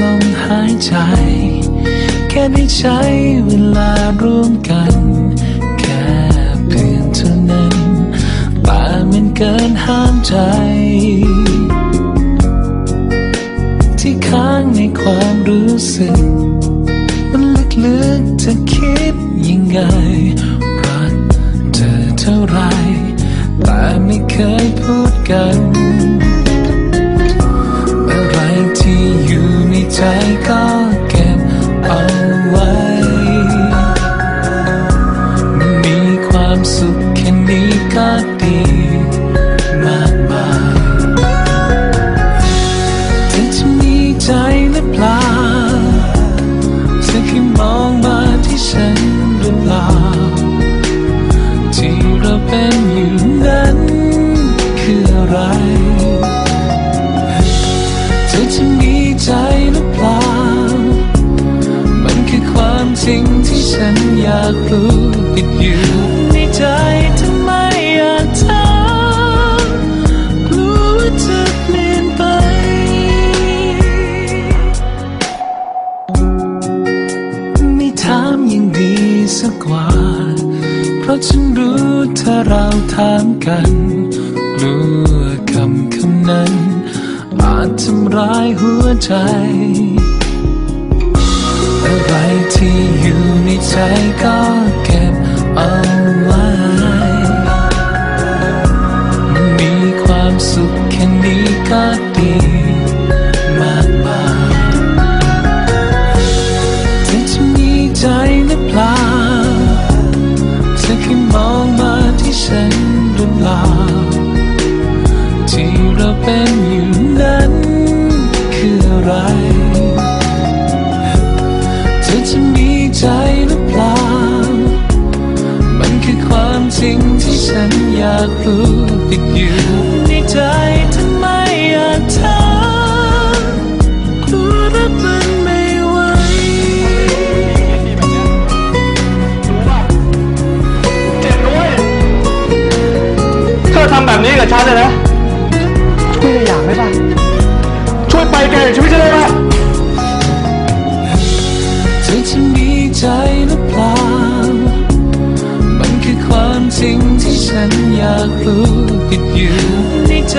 ลมหายใจ แค่ได้ใช้เวลาร่วมกัน แค่เพียงเท่านั้นแต่มันเกินห้ามใจ ที่ค้างในความรู้สึก มันลึกๆจะคิดยังไง รักเธอเท่าไร แต่ไม่เคยพูดกัน ใจก็เก็บเอาไว้ มีความสุขแค่นี้ก็ดีมากมายเธอจะมีใจหรือเปล่าเธอแค่มองมาที่ฉันหรือเปล่า ที่เราเป็นอยู่นั้นคืออะไร ฉันอยากรู้ติดอยู่ในใจทำไมอยากถามกลัวจะเปลี่ยนไป ไม่ถามยังดีสักกว่า เพราะฉันรู้ถ้าเราถามกันกลัวคำคำนั้นอาจทำร้ายหัวใจ อะไรที่อยู่ในใจก็เก็บเอาไว้มีความสุขแค่นี้ก็ดี ความจริงที่ฉันอยากรู้ติดอยู่ในใจทำไมอยากถามกลัวรับมันไม่ไหวเจ็บด้วยเธอทำแบบนี้กับฉันเลยนะช่วยอย่างได้ป่ะช่วยไปแกจากชีวิตฉันได้ป่ะ มันติดอยู่ในใจ